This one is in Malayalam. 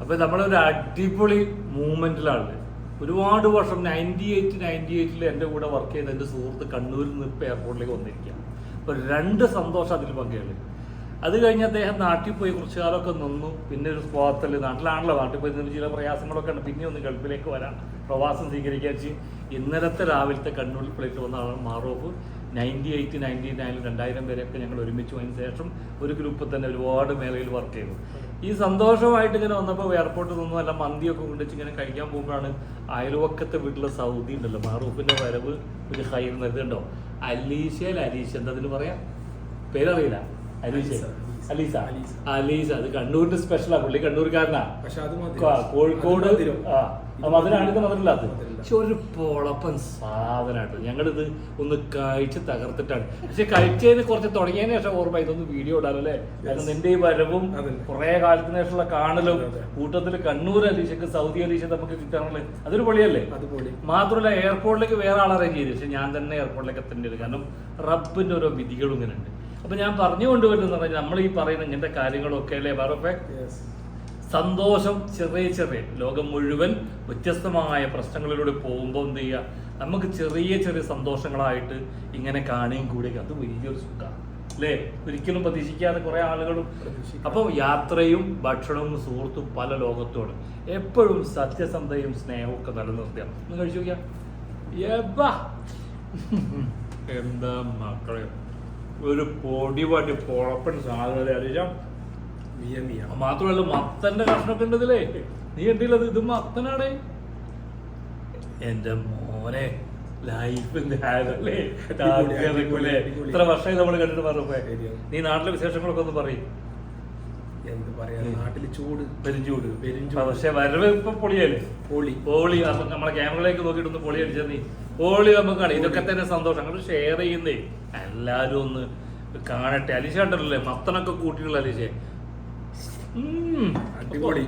അപ്പൊ നമ്മളൊരു അടിപൊളി മൂവ്മെന്റിലാണ് ഒരുപാട് വർഷം നയന്റി എയ്റ്റ് നയന്റി എയ്റ്റിൽ എന്റെ കൂടെ വർക്ക് ചെയ്ത എന്റെ സുഹൃത്ത് കണ്ണൂരിൽ നിന്ന് ഇപ്പോൾ എയർപോർട്ടിലേക്ക് വന്നിരിക്കുക അപ്പോൾ രണ്ട് സന്തോഷം അതിൽ പങ്കുകൾ അത് കഴിഞ്ഞ് അദ്ദേഹം നാട്ടിൽ പോയി കുറച്ചു കാലമൊക്കെ നിന്നു. പിന്നെ ഒരു സ്വാത്തൽ നാട്ടിലാണല്ലോ. നാട്ടിൽ പോയി നിന്ന് ചില പ്രയാസങ്ങളൊക്കെ ഉണ്ട്. പിന്നെ ഒന്ന് ഗൾഫിലേക്ക് വരാം. പ്രവാസം സ്വീകരിക്കാൻ ഇന്നലത്തെ രാവിലത്തെ കണ്ണൂരിൽ പ്ലേറ്റ് വന്ന മാറോപ്പ് നയന്റി എയ്റ്റ് നയന്റി നയനിൽ രണ്ടായിരം പേരെയൊക്കെ ഞങ്ങൾ ഒരുമിച്ച് പോയതിന് ശേഷം ഒരു ഗ്രൂപ്പിൽ തന്നെ ഒരുപാട് മേളയിൽ വർക്ക് ചെയ്തു. ഈ സന്തോഷമായിട്ട് ഇങ്ങനെ വന്നപ്പോൾ എയർപോർട്ടിൽ നിന്നും നല്ല മന്തിയൊക്കെ കൊണ്ടുവച്ച് ഇങ്ങനെ കഴിക്കാൻ പോകുമ്പോഴാണ് അയൽവക്കത്തെ വീട്ടിലെ സൗദി ഉണ്ടല്ലോ മാറൂഫിന്റെ വരവ് ഒരു ഹൈർ കണ്ടോ അലീഷയിൽ അലീഷ എന്താ അതിന് പറയാ? പേരറിയില്ല. അലീഷ അലീസ. അലീസ. അത് കണ്ണൂരിന്റെ സ്പെഷ്യലാ പുള്ളി കണ്ണൂർക്കാരനാ. കോഴിക്കോട് മധുരല്ലാത്ത മധുരാണിത് മധുരമില്ലാത്ത മധുരമില്ല. പക്ഷെ ഒരു പൊളപ്പൻ സാധനമായിട്ട് ഞങ്ങളിത് ഒന്ന് കഴിച്ച് തകർത്തിട്ടാണ്. പക്ഷെ കഴിച്ചതിന് കുറച്ച് തുടങ്ങിയതിന് ശേഷം ഓർമ്മ ഇതൊന്ന് വീഡിയോ ഇടാനല്ലേ? കാരണം നിന്റെ ഈ വരവും. കുറെ കാലത്തിന് ശേഷമുള്ള കാണലും കൂട്ടത്തിൽ കൂട്ടത്തിൽ കണ്ണൂർ അലീഷക്ക് സൗദി അലീഷ നമുക്ക് കിട്ടാനുള്ള അതൊരു പൊളിയല്ലേ? മാത്രമല്ല എയർപോർട്ടിലേക്ക് വേറെ ആൾ അറേഞ്ച് ചെയ്തു. പക്ഷെ ഞാൻ തന്നെ എയർപോർട്ടിലേക്ക് എത്തേണ്ടി വരും കാരണം റബ്ബിന്റെ ഓരോ വിധികളും ഇങ്ങനെ ഉണ്ട് അപ്പൊ ഞാൻ പറഞ്ഞു കൊണ്ടുവരുന്നത് പറഞ്ഞാൽ നമ്മൾ ഈ പറയുന്ന ഇങ്ങനത്തെ കാര്യങ്ങളൊക്കെ അല്ലേ വേറെ സന്തോഷം ചെറിയ ചെറിയ ലോകം മുഴുവൻ വ്യത്യസ്തമായ പ്രശ്നങ്ങളിലൂടെ പോകുമ്പോൾ എന്ത് ചെയ്യുക? നമുക്ക് ചെറിയ ചെറിയ സന്തോഷങ്ങളായിട്ട് ഇങ്ങനെ കാണുകയും കൂടി അത് വലിയൊരു സുഖമാണ്. അല്ലേ? ഒരിക്കലും പ്രതീക്ഷിക്കാതെ കുറെ ആളുകളും. അപ്പോൾ യാത്രയും ഭക്ഷണവും സുഹൃത്തും പല ലോകത്തോടും എപ്പോഴും സത്യസന്ധയും സ്നേഹവും ഒക്കെ നിലനിർത്തുക ഒന്ന് കഴിച്ചു നോക്കിയാ. എന്താ മക്കളെ? ഒരു പൊടി പാട്ടി പൊളപ്പൻ സാധനം അറിയാം മാത്രമല്ല മത്തന്റെ കഷ്ണൊക്കെ ഉണ്ട് ഇതിലേ. നീ കണ്ടില്ലത് ഇത് മത്തനാണ്. എന്റെ മോനെ അടിപൊളി. ഇത്ര വർഷമായി നമ്മൾ കണ്ടിട്ട് പറഞ്ഞു. നീ നാട്ടിലെ വിശേഷങ്ങളൊക്കെ ഒന്ന് പറയും. എന്ത് പറയാ നാട്ടിൽ ചൂട് പെരിഞ്ചൂട് പെരിഞ്ചൂട്. പക്ഷെ വരവ് ഇപ്പൊ പൊളിയല്ലേ പൊളി. പൊളി. നമ്മളെ ക്യാമറയിലേക്ക് നോക്കിയിട്ട് ഒന്ന് പൊളി അടിച്ചാൽ നീ പോളി നമുക്കാണ്. ഇതൊക്കെ തന്നെ സന്തോഷം. അങ്ങോട്ട് ഷെയർ ചെയ്യുന്നേ. എല്ലാരും ഒന്ന് കാണട്ടെ. അലിശ ഉണ്ടല്ലേ മത്തനൊക്കെ കൂട്ടിയുള്ള അലിശ അടിപൊളി.